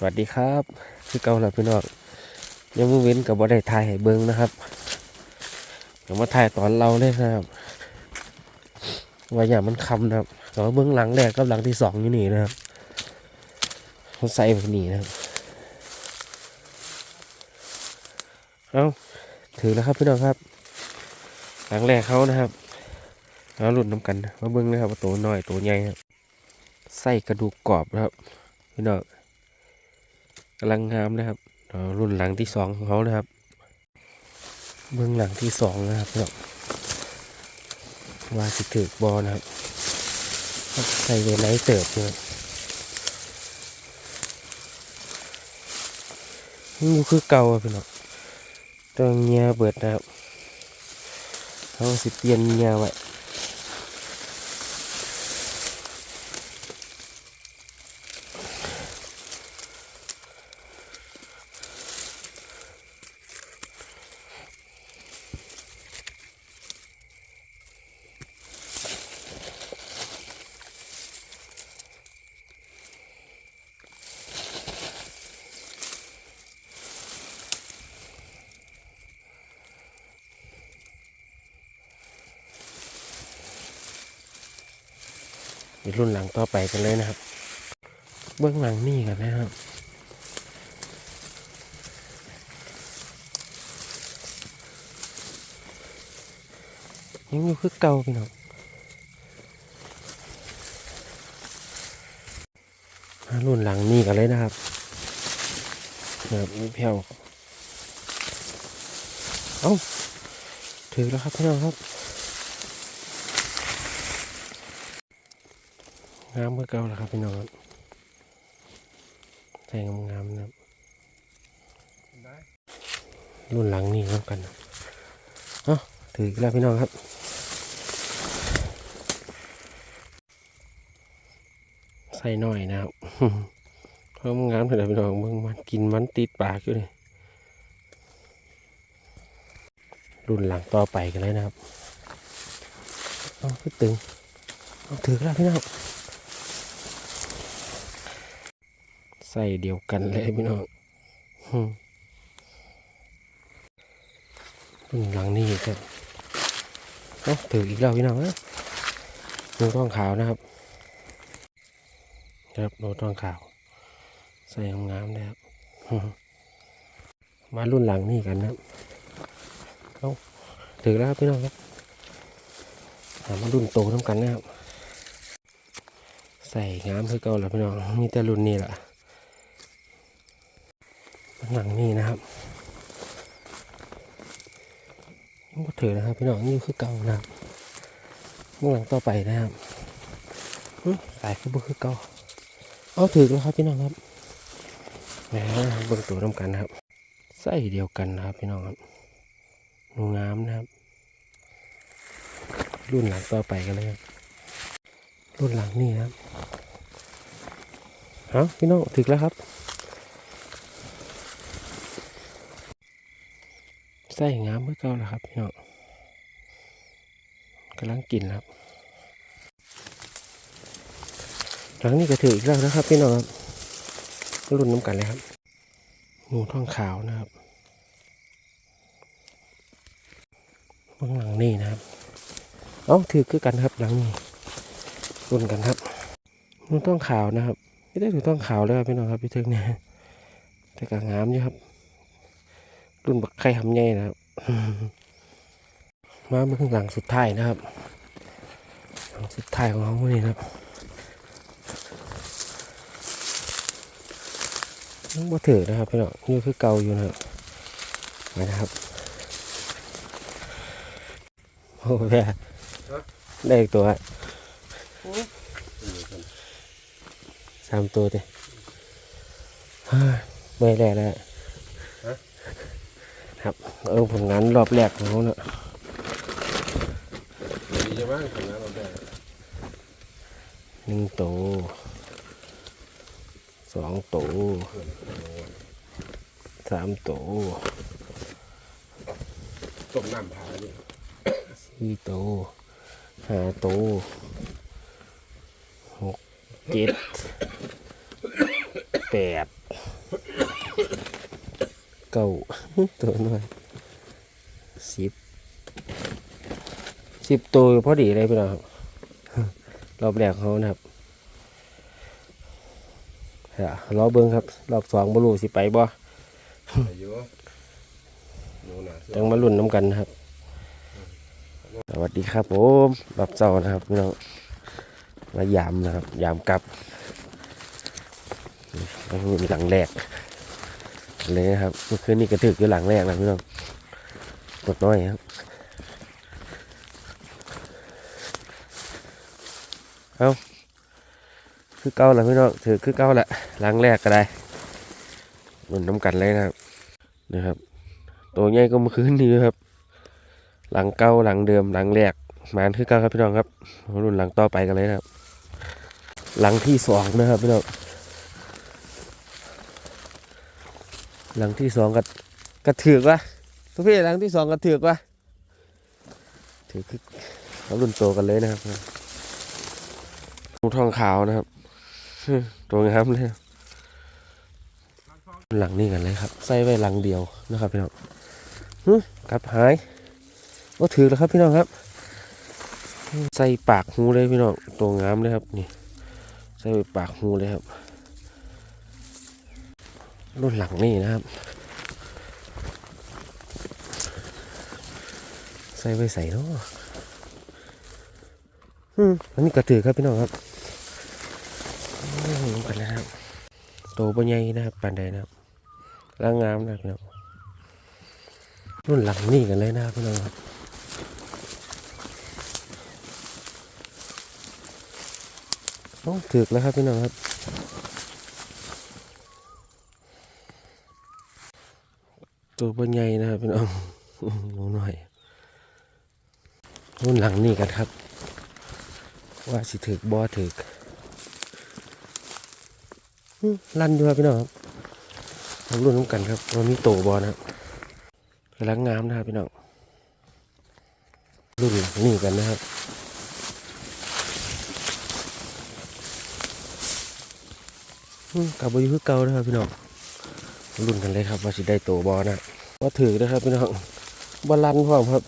สวัสดีครับ คือเก่าแล้วพี่น้องยังมือเว้นกับบ่ได้ถ่ายให้เบิ้งนะครับเดี๋ยวมาถ่ายตอนเราเลยนะครับว่าอย่างมันคำนะครับแต่ว่าเบื้องหลังแรกกับหลังที่สองอยู่นี่นะครับเขาใส่แบบนี้นะครับเอาถือแล้วครับพี่น้องครับ หลังแรกเขานะครับแล้วหลุดน้ำกันมาเบิ้งนะครับว่าตัวน้อยตัวใหญ่ครับใส่กระดูกกรอบนะครับพี่น้อง กำลังงามนะครับรุ่นหลังที่สองของเขานะครับ เบื้องหลังที่สองนะครับพี่น้องว่าสิถือบอนะครับใส่เวไนเติบเลยนี่คือเก่าพี่น้องต้องเงียเบิดนะครับเขาสิเปลี่ยนเงียไว้ เดี๋ยวรุ่นหลังต่อไปกันเลยนะครับ เบื้องหลังนี่กันนะครับยังอยู่คือเก่าพี่น้องรุ่นหลังนี่กันเลยนะครับแบบนี้เพียวเอ้าถือแล้วครับพี่น้องครับ งามเมื่อเก่าแล้วครับพี่น้องครับใส่งามๆนะครับรุ่นหลังนี่ครับกันเอ้าถืออีกแล้วพี่น้องครับใส่หน่อยนะครับเพราะมันงามเลยพี่น้องมึงมันกินมันติดปากอยู่เลยรุ่นหลังต่อไปกันเลยนะครับเอาขึ้นตึงเอาถือแล้วพี่น้อง ใส่เดียวกันเลยพี่น้องอืมรุ่นหลังนี่ก็เอ้าถืออีกแล้วพี่น้องนะดูท้องขาวนะครับ ครับโดท้องขาว ใส่งามนะครับมารุ่นหลังนี่กันนะครับเอาถือแล้วครับพี่น้องครับหามารุ่นโตน้ำกันนะครับ ใส่งามคือเก่าแล้วพี่น้อง มีแต่รุ่นนี้แหละ หลังนี่นะครับยังบ่ถือนะครับ พี่น้องนี่คือเก่านะครับเมื่อหลังต่อไปนะครับสายคือบ่คือเก่าเอาถือแล้วครับพี่น้องครับแหมเบิ่งตัวน้ำกันนะครับใส่เดียวกันนะครับ พี่น้องครับนูงามนะครับ รุ่นหลังต่อไปกันเลยครับรุ่นหลังนี่นะครับเอาพี่น้องถึกแล้วครับ ใส่งามเมื่อเก่าแล้วครับพี่น้องกำลังกินครับ หลังนี้ก็ถืออีกแล้วนะครับ พี่น้องครับรุ่นน้ำกันเลยครับงูท้องขาวนะครับเบื้องหลังนี่นะครับ เอาถือคือกันครับหลังนี้รุ่นกันครับงูท้องขาวนะครับไม่ได้ถือท้องขาวเลยครับพี่น้องครับพี่เทิงเนี่ยแต่ก็งามอยู่ครับ รุ่นบักไข่หำใหญ่นะครับ มาเบื้องหลังสุดท้ายนะครับ หลังสุดท้ายของเขาพวกนี้นะครับยังบ่ถือนะครับพี่น้องนี่คือเก่าอยู่นะครับมานะครับโอ้แม่ได้อีกตัวสามตัวเต้ไม่แรกแล้ว ครับ เออผลงานรอบแรกของเขาเนอะดีใช่ไหมผลงานเราได้หนึ่งตัวสองตัวสามตัวต้มน้ำผาเนี่ยสี่ตัวห้าตัวหกเจ็ดแปด ก้าตัวน้อยสิบสิบตัวพอดีเลยพี่น้องครับรอบแรกเขานะครับเดี๋ยวรอเบิ้งครับ รอบสองบรูสิไปบ่จังมาลุ่นน้ำกันนะครับสวัสดีครับผมรอบเจ้านะครับพี่น้องมายามนะครับ ยามกลับนี่มีหลังแรก เลยนะครับเมื่อคืนนี้กระถึกอยู่หลังแรกนะพี่น้องตดน้อยครับเอาคือเก้าแล้วพี่น้องถือคือเก้าละหลังแรกก็ได้ลุ่นน้ำกันเลยนะครับนะครับ ตัวใหญ่ก็เมื่อคืนนี้ครับ หลังเก้าหลังเดิมหลังแรกมานคือเก้าครับพี่น้องครับรุ่นหลังต่อไปกันเลยนะครับ หลังที่สองนะครับพี่น้อง หลังที่สองก็กระถือกวะทุกพี่หลังที่สองกระถือกวะถือคือเขารุ่นโตกันเลยนะครับหมูทองขาวนะครับตัวงามเลยหลังนี้กันเลยครับ ใส่ไว้หลังเดียวนะครับพี่น้องหึกลับหายว่าถือแล้วครับพี่น้องครับ ใส่ปากหูเลยพี่น้องตัวงามเลยครับนี่ ใส่ปากหูเลยครับ รุ่นหลังนี่นะครับ ใส่ไว้ใส่เนาะอืมอันนี้กระถือครับพี่น้องครับอืมกันนะครับโตปัญญนะครับปานใดนะครับร่างงามนะครับพี่น้องรุ่นหลังนี่กันเลยนะครับพี่น้องครับโอ้ถึกแล้วครับพี่น้องครับ ตัวเป็นใหญ่นะครับพี่น้องหนูหน่อยรุ่นหลังนี่กันครับ ว่าสิถึกบอถึกอื้อลั่นด้วยพี่น้องครับรุ่นน้ำกันครับว่ามีโตบอนะครับกำลังงามนะครับพี่น้องรุ่นหลังนี่กันนะครับกับบอยู่คือเก่านะครับพี่น้องรุ่นกันเลยครับว่าสิได้โตบอนะ ว่าถือนะครับพี่น้องบอลันพร้อมครับ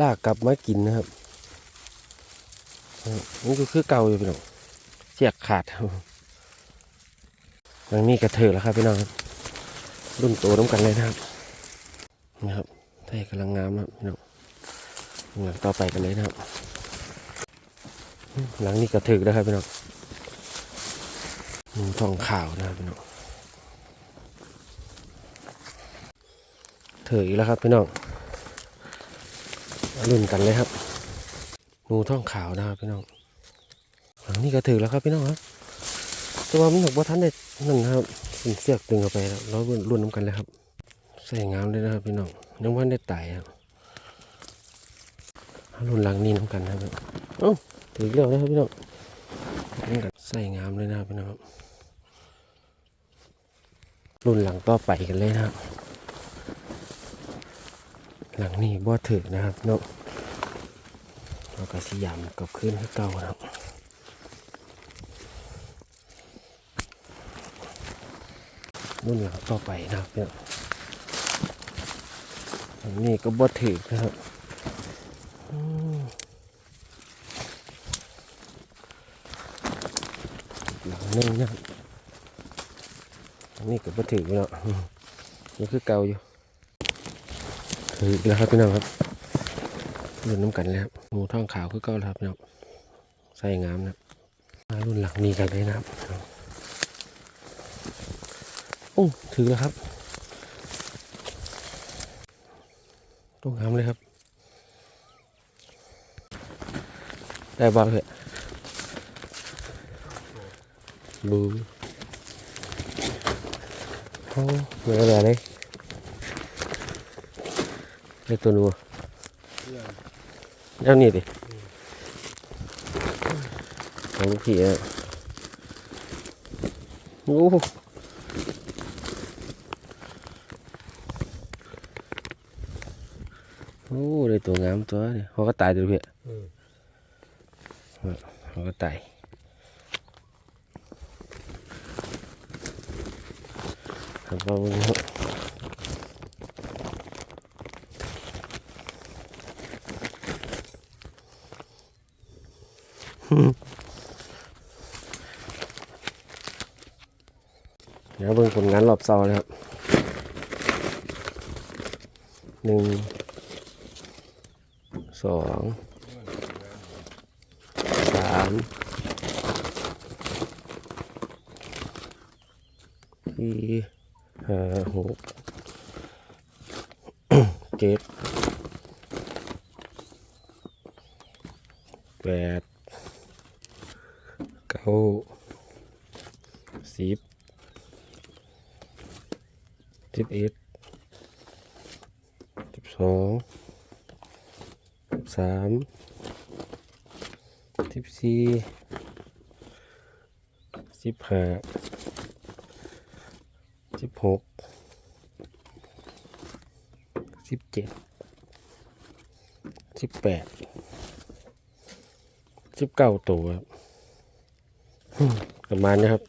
ลากกลับมากินนะครับนี่ก็คือเก่าอยู่พี่น้องเสียกขาดครับอย่างนี้กระเถือแล้วครับพี่น้องรุ่นโตน้ำกันเลยนะครับนะครับไทยกำลังงามนะครับพี่น้องหลังต่อไปกันเลยนะครับ หลังนี้กระเถือนะครับพี่น้องทองขาวนะครับพี่น้อง เถออีกแล้วครับพี่น้องรุ่นกันเลยครับหมูทองขาวนะครับพี่น้องหลังนี้ก็ถือแล้วครับพี่น้องครับตัวมันหนกว่าท่านได้นั่นนะครับเป็นเสือกดึงเข้าไปแล้วเรารุ่นน้ำกันเลยครับใส่งามเลยนะครับพี่น้องยังวันได้ไต่ครับรุ่นหลังนี้น้ำกันนะครับเอ้าถืออีกแล้วนะครับพี่น้องนี่กันใส่งามเลยนะครับพี่น้องรุ่นหลังต่อไปกันเลยนะครับ หลังนี้บ่ถึกนะครับเนาะเราก็สยามกับขึ้นให้เก่านะครับรุ่นหลังต่อไปนะครับเนี่ยหลังนี้ก็บ่ถึกนะครับอืมหลังนึงนะนนี้ก็บ่ถือเนาะนี่คือเก่าอยู่ ออีกแล้วครับพี่น้องครับรุ่นน้ำกันแล้วครับหมูทองขาวคือเก่าครับพี่น้องใส่งามนะครับมารุ่นหลังนี้กันเลยนะครับโอ้ถือแล้วครับต้องงามเลยครับ ได้บ้างเหรอบูโอ้ไม่ได้อะไรเลย เล็กตัวนัวเจ้านี่ดิของลูกพี่อะโอ้โอ้ได้ตัวงามตัวนี่เขาก็ตายตัวพี่เขาก็ตายครับว่า เดี๋ยวเบิ่งผลงานรอบเสานะครับหนึ่งสองสามสี่ห้าหกเจ็ดแปด เก้าสิบสิบเอ็ดสิบสองสิบสามสิบสี่สิบห้าสิบหกสิบเจ็ดสิบแปดสิบเก้าตัวครับ ประมาณนี้ครับ